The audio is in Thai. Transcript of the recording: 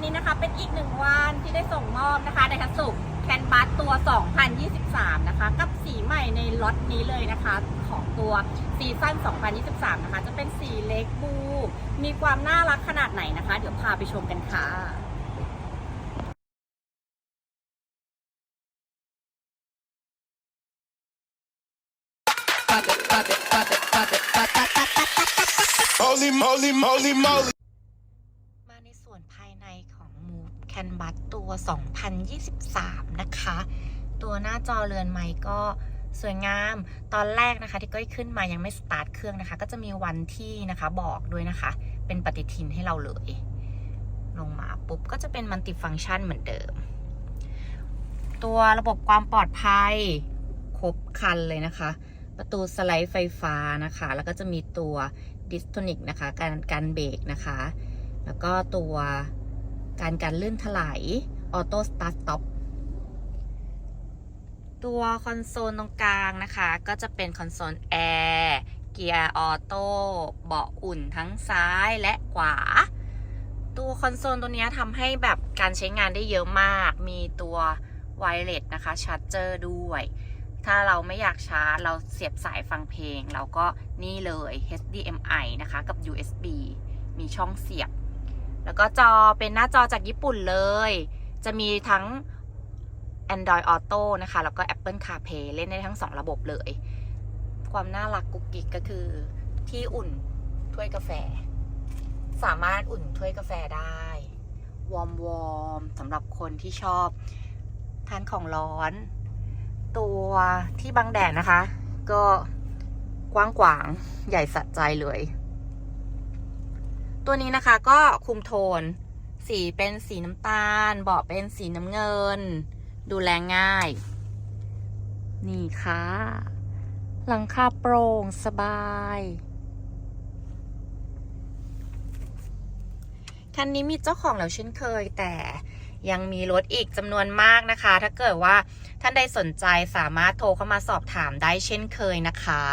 วันนี้นะคะเป็นอีกหนึ่งวันที่ได้ส่งมอบนะคะในทัสุแคนบัสตัว 2023 นะคะ กับสีใหม่ในล็อตนี้เลยนะคะ ของตัวซีซั่น 2023 นะคะ จะเป็นสีเล็กบู มีความน่ารักขนาดไหนนะคะ เดี๋ยวพาไปชมกันค่ะ Holy moly, moly, moly. มาในส่วนภายในของ Move Canvas ตัว 2023 นะคะ ตัวหน้าจอเรือนไม้ก็สวยงาม ตอนแรกนะคะที่ก้อยขึ้นมายังไม่สตาร์ทเครื่องนะคะ ก็จะมีวันที่นะคะบอกด้วยนะคะ เป็นปฏิทินให้เราเลย ลงมาปุ๊บก็จะเป็นมัลติฟัง c t ชันเหมือนเดิม ตัวระบบความปลอดภัยครบครันเลยนะคะ ประตูสไลด์ไฟฟ้านะคะ แล้วก็จะมีตัวดิสโทนิกนะคะ การการเบรกนะคะ แล้วก็ตัว การการลื่นถลายออโต้สตาร์ทต็อปตัวคอนโซลตรงกลางนะคะ ก็จะเป็นคอนโซลแอร์เกียร์ออโต้เบาะอุ่นทั้งซ้ายและขวา ตัวคอนโซลตัวนี้ทำให้แบบการใช้งานได้เยอะมาก มีตัวไวเลสนะคะชาร์จเจอร์ด้วย ถ้าเราไม่อยากชาร์จ เราเสียบสายฟังเพลง เราก็นี่เลย HDMI นะคะ กับ USB มีช่องเสียบ แล้วก็จอเป็นหน้าจอจากญี่ปุ่นเลย จะมีทั้ง Android Auto นะคะ แล้วก็ Apple CarPlay เล่นได้ทั้ง 2 ระบบเลย ความน่ารักกุกกิ๊กก็คือที่อุ่นถ้วยกาแฟ สามารถอุ่นถ้วยกาแฟได้ วอมวอมสำหรับคนที่ชอบทานของร้อน ตัวที่บังแดดนะคะ ก็กว้างขวางใหญ่สัดใจเลย ตัวนี้นะคะก็คุมโทน สีเป็นสีน้ำตาล เบาะเป็นสีน้ำเงิน ดูแลง่าย นี่ค่ะ หลังคาโปร่งสบายคันนี้มีเจ้าของแล้วเช่นเคย แต่ยังมีรถอีกจำนวนมากนะคะ ถ้าเกิดว่าท่านใดสนใจสามารถโทรเข้ามาสอบถามได้เช่นเคยนะคะ